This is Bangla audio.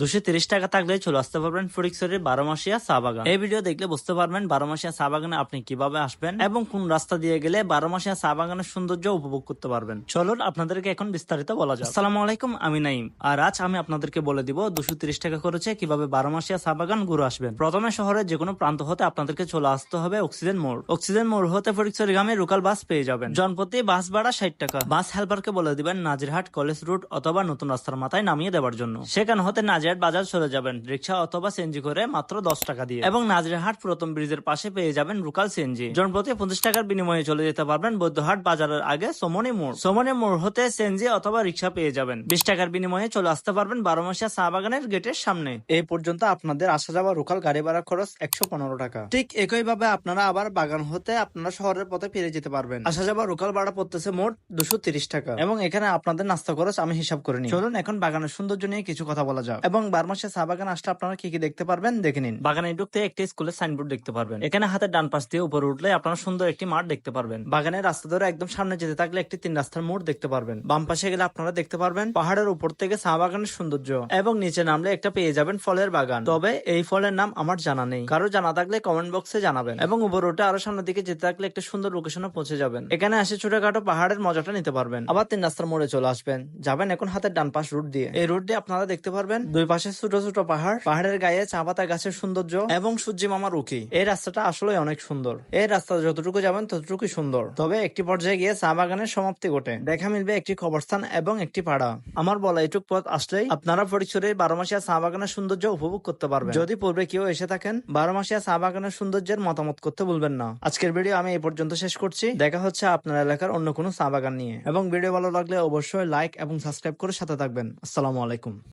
দুশো তিরিশ টাকা থাকলে চলে, আসতে পারবেন ফরিকসরের বারো মাসিয়া চা বাগান। এই ভিডিও দেখলে বুঝতে পারবেন বারো মাসিয়া চা বাগানে আপনি কীভাবে আসবেন এবং কোন রাস্তা দিয়ে গেলে বারো মাসিয়া চা বাগানের সৌন্দর্য উপভোগ করতে পারবেন। চলুন আপনাদেরকে এখন বিস্তারিত বলা যায় আসসালামু আলাইকুম, আমি নাইম আর আজ আমি আপনাদেরকে বলে দিব দুশো তিরিশ টাকা করেছে কীভাবে বারো মাসিয়া চা বাগান ঘুরে আসবেন। প্রথমে শহরের যে কোনো প্রান্ত হতে আপনাদেরকে চলে আসতে হবে অক্সিজেন মোড়। অক্সিজেন মোড় হতে ফরিকসরি গ্রামে লোকাল বাস পেয়ে যাবেন। জনপ্রতি বাস ভাড়া ষাট টাকা। বাস হেল্পারকে বলে দিবেন নাজিরহাট কলেজ রুট অথবা নতুন রাস্তার মাথায় নামিয়ে দেওয়ার জন্য। সেখানে হতে নাজিরহাট বাজার চলে যাবেন। রিক্সা অথবা সিএনজি করে মাত্র দশ টাকা দিয়ে। এবং নাজিরহাট প্রথম ব্রিজের পাশে পেয়ে যাবেন রুকাল সিএনজি। জনপ্রতি পঞ্চাশ টাকার বিনিময়ে চলে যেতে পারবেন বৈদ্যহাট বাজারের আগে সোমনি মোড়। সোমনি মোড় হতে সিএনজি অথবা রিক্সা পেয়ে যাবেন। বিশ টাকার বিনিময়ে চলে আসতে পারবেন বারো মাসিয়া চা বাগানের গেটের সামনে। এই পর্যন্ত আপনাদের আসা যাওয়া রুকাল গাড়ি ভাড়া খরচ একশো পনেরো টাকা। ঠিক একই ভাবে আপনারা আবার বাগান হতে আপনারা শহরের পথে ফিরে যেতে পারবেন। আসা যাওয়া রুকাল ভাড়া পড়তেছে মোট দুশো তিরিশ টাকা। এবং এখানে আপনাদের নাস্তা খরচ আমি হিসাব করে নিই। চলুন এখন বাগানের সৌন্দর্য নিয়ে কিছু কথা বলা যাক। এবং বারমাসে চা বাগান আসলে আপনারা কি কি দেখতে পারবেন? দেখে নিন। বাগানে ঢুকতে একটি স্কুলের সাইনবোর্ড দেখতে পারবেন। এখানে হাতের ডান পাশ দিয়ে উপরে উঠলে আপনারা সুন্দর একটি মাঠ দেখতে পারবেন। বাগানের রাস্তা ধরে একদম সামনে যেতে থাকলে একটি তিন রাস্তার মোড় দেখতে পারবেন। বাম পাশে গেলে আপনারা দেখতে পারবেন পাহাড়ের উপর থেকে চা বাগানের সৌন্দর্য এবং নিচে নামলে একটা পেয়ে যাবেন ফলের বাগান। তবে এই ফলের নাম আমার জানা নেই। কারও জানা থাকলে কমেন্ট বক্সে জানাবেন এবং উপরে উঠে আরও সামনের দিকে যেতে থাকলে একটা সুন্দর লোকেশনে পৌঁছে যাবেন। এখানে এসে ছোটখাটো পাহাড়ের মজাটা নিতে পারবেন। আবার তিন রাস্তার মোড়ে চলে আসবেন। যাবেন এখন হাতের ডান পাশ রুট দিয়ে। এই রুট দিয়ে আপনারা দেখতে পারবেন দুই পাশে ছোট ছোট পাহাড়, পাহাড়ের গায়ে চা পাতা গাছের সৌন্দর্য এবং সূর্যি মামার উকি। এই রাস্তাটা আসলে অনেক সুন্দর। এই রাস্তা যতটুকু যাবেন ততটুকুই সুন্দর। তবে একটি পর্যায়ে গিয়ে চা বাগানের সমাপ্তি ঘটে। দেখা মিলবে একটি কবরস্থান এবং একটি পাড়া। আমার বলা এটুক পথ আসলেই আপনারা ফরিকছড়ির বারো মাসিয়া চা বাগানের সৌন্দর্য উপভোগ করতে পারবেন। যদি পূর্বে কেউ এসে থাকেন বারো মাসিয়া চা বাগানের সৌন্দর্যের মতামত করতে ভুলবেন না। আজকের ভিডিও আমি এই পর্যন্ত শেষ করছি। দেখা হচ্ছে আপনার এলাকার অন্য কোনো চা বাগান নিয়ে। এবং ভিডিও ভালো লাগলে অবশ্যই লাইক এবং সাবস্ক্রাইব করে সাথে থাকবেন। আসসালামু আলাইকুম।